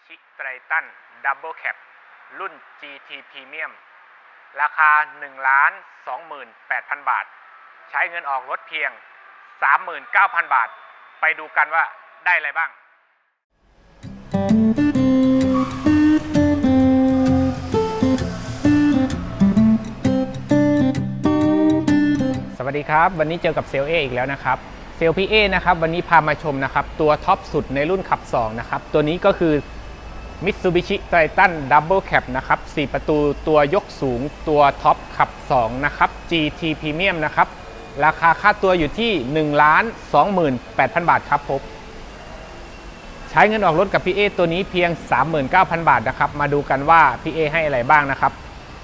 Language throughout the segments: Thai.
Mitsubishi Triton Double Cab รุ่น GT Premium ราคา 1 28,000 บาท ใช้เงินออกรถเพียง 39,000 บาท ไปดูกันว่าได้อะไรบ้าง สวัสดีครับ วันนี้เจอกับเซลเออีกแล้วนะครับเซลพี่เอนะครับ วันนี้พามาชมนะครับ ตัวท็อปสุดในรุ่นขับ 2 นะครับ ตัวนี้ก็คือ Mitsubishi Triton Double Cab นะครับ 4 ประตูตัวยกสูงตัวท็อปขับ 2 นะครับ GT Premium นะครับ ราคาค่าตัวอยู่ที่ 1 28,000 บาทครับผมใช้เงินออกรถกับพี่เอตัวนี้เพียง 39,000 บาทนะครับ มาดูกันว่าพี่เอให้อะไรบ้างนะครับ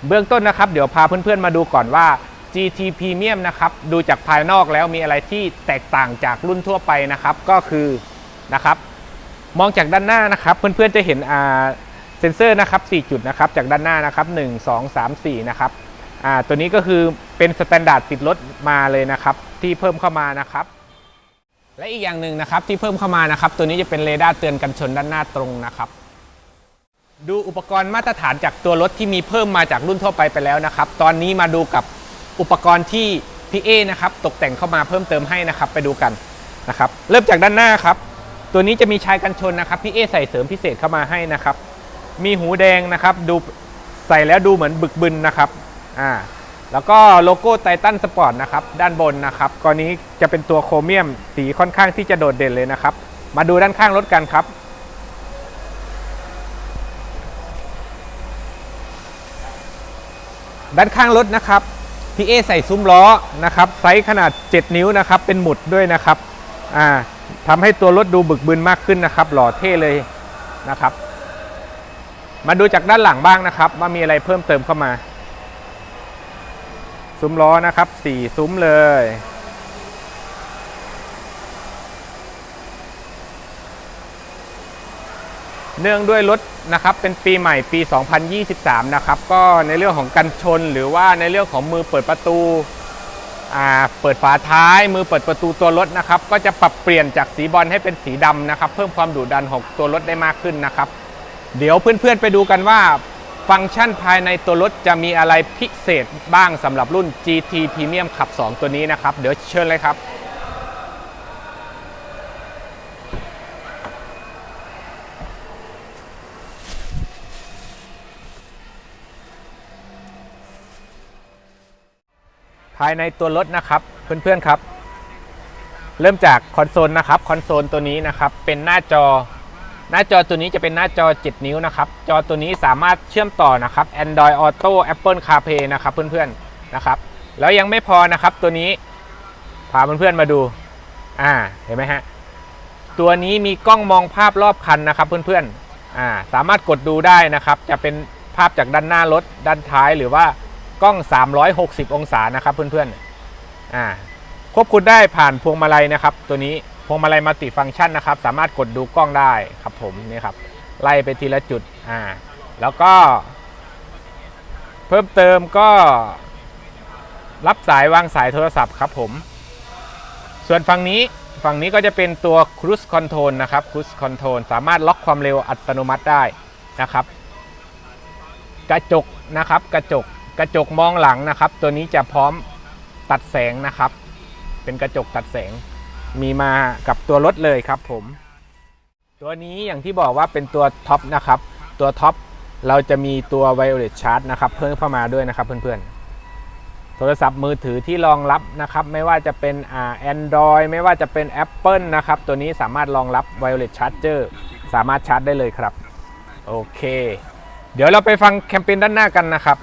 เบื้องต้นนะครับ เดี๋ยวพาเพื่อนๆมาดูก่อนว่า GT Premium นะครับ ดูจากภายนอกแล้วมีอะไรที่แตกต่างจากรุ่นทั่วไปนะครับ ก็คือนะครับ มองจากด้านหน้านะครับ เพื่อนๆจะเห็นอ่าเซ็นเซอร์นะครับ4จุดนะครับจากด้านหน้านะครับ 1 2 3 4 นะครับอ่าตัวนี้ก็คือเป็นสแตนดาร์ดติดรถมาเลยนะครับ ที่เพิ่มเข้ามานะครับ และอีกอย่างหนึ่งนะครับที่เพิ่มเข้ามานะครับ ตัวนี้จะเป็นเรดาร์เตือนกันชนด้านหน้าตรงนะครับ ดูอุปกรณ์มาตรฐานจากตัวรถที่มีเพิ่มมาจากรุ่นทั่วไปไปแล้วนะครับ ตอนนี้มาดูกับอุปกรณ์ที่พี่เอนะครับตกแต่งเข้ามาเพิ่มเติมให้นะครับ ไปดูกันนะครับ เริ่มจากด้านหน้าครับ ตัวนี้จะมีชายกันชนนะครับพี่เอใส่เสริมพิเศษเข้ามาให้นะครับ มีหูแดงนะครับดูใส่แล้วดูเหมือนบึกบึนนะครับอ่าแล้วก็โลโก้ไททันสปอร์ตนะครับด้านบนนะครับกรณีจะเป็นตัวโครเมียมสีค่อนข้างที่จะโดดเด่นเลยนะครับ มาดูด้านข้างรถกันครับด้านข้างรถนะครับพี่เอใส่ซุ้มล้อนะครับไซส์ขนาด 7 นิ้วนะครับเป็นหมุดด้วยนะครับอ่า ทำให้ตัวรถดูบึกบึนมากขึ้นนะครับ หล่อเท่เลยนะครับ มาดูจากด้านหลังบ้างนะครับ ว่ามีอะไรเพิ่มเติมเข้ามา ซุ้มล้อนะครับสี่ซุ้มเลย เนื่องด้วยรถนะครับเป็นปีใหม่ปี 2023 นะครับ ก็ในเรื่องของกันชนหรือว่าในเรื่องของมือเปิดประตู เปิดฝาท้ายมือเปิดประตูตัวรถนะครับ ก็จะปรับเปลี่ยนจากสีบอลให้เป็นสีดำนะครับ เพิ่มความดุดันของตัวรถได้มากขึ้นนะครับ เดี๋ยวเพื่อนๆไปดูกันว่า ฟังก์ชันภายในตัวรถจะมีอะไรพิเศษบ้างสำหรับรุ่น GT Premium ขับ 2 ตัวนี้นะครับ เดี๋ยวเชิญเลยครับ ภายในตัวรถนะครับเพื่อนๆครับ เริ่มจากคอนโซลนะครับคอนโซลตัวนี้นะครับเป็นหน้าจอ หน้าจอตัวนี้จะเป็นหน้าจอ 7 นิ้วนะครับจอตัวนี้สามารถเชื่อมต่อนะครับ Android Auto Apple CarPlay นะครับเพื่อนๆนะครับแล้วยังไม่พอนะครับตัวนี้พาเพื่อนๆมาดูอ่าเห็นไหมฮะตัวนี้มีกล้องมองภาพรอบคันนะครับ เพื่อนๆอ่าสามารถกดดูได้นะครับ จะเป็นภาพจากด้านหน้ารถด้านท้ายหรือว่า กล้อง 360 องศานะครับเพื่อนๆอ่าควบคุมได้ผ่านพวงมาลัยนะครับ ตัวนี้พวงมาลัยมัลติฟังก์ชันนะครับ สามารถกดดูกล้องได้ครับผมนี่ครับไล่ไปทีละจุดอ่าแล้วก็ เพิ่มเติมก็รับสายวางสายโทรศัพท์ครับผม ส่วนฝั่งนี้ฝั่งนี้ก็จะเป็นตัว Cruise Control นะครับ Cruise Control สามารถล็อกความเร็วอัตโนมัติได้นะครับ กระจกนะครับ กระจก กระจกมองหลังนะครับ ตัวนี้จะพร้อมตัดแสงนะครับ เป็นกระจกตัดแสง มีมากับตัวรถเลยครับผม ตัวนี้อย่างที่บอกว่าเป็นตัวท็อปนะครับ ตัวท็อปเราจะมีตัว Violet Charge นะครับ เพิ่มเข้ามาด้วยนะครับเพื่อนๆ โทรศัพท์มือถือที่รองรับนะครับ ไม่ว่าจะเป็นอ่า Android ไม่ว่าจะเป็น Apple นะครับ ตัวนี้สามารถรองรับ Violet Charger สามารถชาร์จได้เลยครับ โอเค เดี๋ยวเราไปฟังแคมเปญด้านหน้ากันนะครับ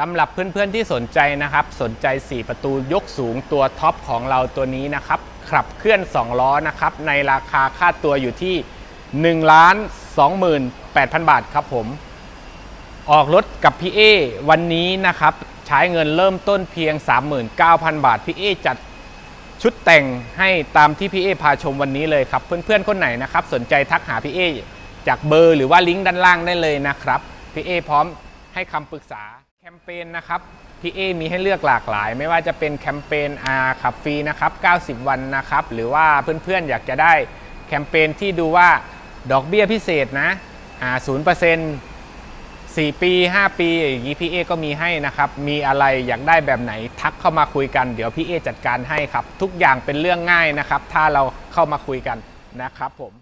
สำหรับเพื่อนๆที่สนใจนะครับ สนใจ 4 ประตูยกสูงตัวท็อปของเราตัวนี้นะครับ ขับเคลื่อน 2 ล้อนะครับ ในราคาค่าตัวอยู่ที่1ล้าน28,000 บาทครับผม ออกรถกับพี่เอวันนี้นะครับ ใช้เงินเริ่มต้นเพียง 39,000 บาท พี่เอจัดชุดแต่งให้ตามที่พี่เอพาชมวันนี้เลยครับ เพื่อนๆคนไหนนะครับ สนใจทักหาพี่เอจากเบอร์หรือว่าลิงก์ด้านล่างได้เลยนะครับ พี่เอพร้อมให้คำปรึกษา แคมเปญนะครับพี่เอมีให้เลือกหลากหลาย ไม่ว่าจะเป็นแคมเปญอาขับฟรีนะครับ 90 วันนะครับ หรือว่าเพื่อนๆ อยากจะได้แคมเปญที่ดูว่าดอกเบี้ยพิเศษนะอ่าศูนย์เปอร์เซ็นต์4ปี 5 ปีอย่างนี้พี่เอก็มีให้นะครับ มีอะไรอยากได้แบบไหนทักเข้ามาคุยกัน เดี๋ยวพี่เอจัดการให้ครับ ทุกอย่างเป็นเรื่องง่ายนะครับ ถ้าเราเข้ามาคุยกันนะครับผม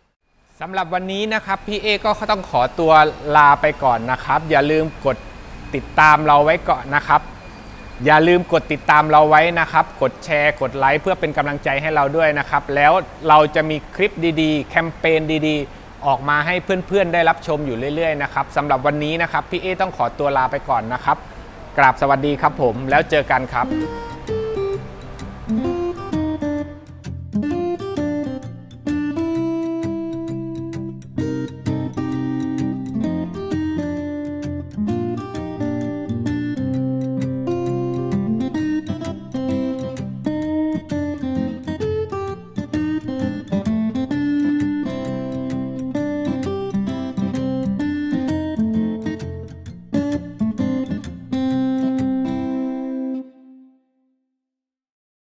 สำหรับวันนี้นะครับพี่เอก็ต้องขอตัวลาไปก่อนนะครับ อย่าลืมกด ติดตามเราไว้ก่อนนะครับ อย่าลืมกดติดตามเราไว้นะครับ กดแชร์ กดไลค์เพื่อเป็นกำลังใจให้เราด้วยนะครับ แล้วเราจะมีคลิปดีๆ แคมเปญดีๆ ออกมาให้เพื่อนๆ ได้รับชมอยู่เรื่อยๆ นะครับสำหรับวันนี้นะครับ พี่เอต้องขอตัวลาไปก่อนนะครับ กราบสวัสดีครับผม แล้วเจอกันครับ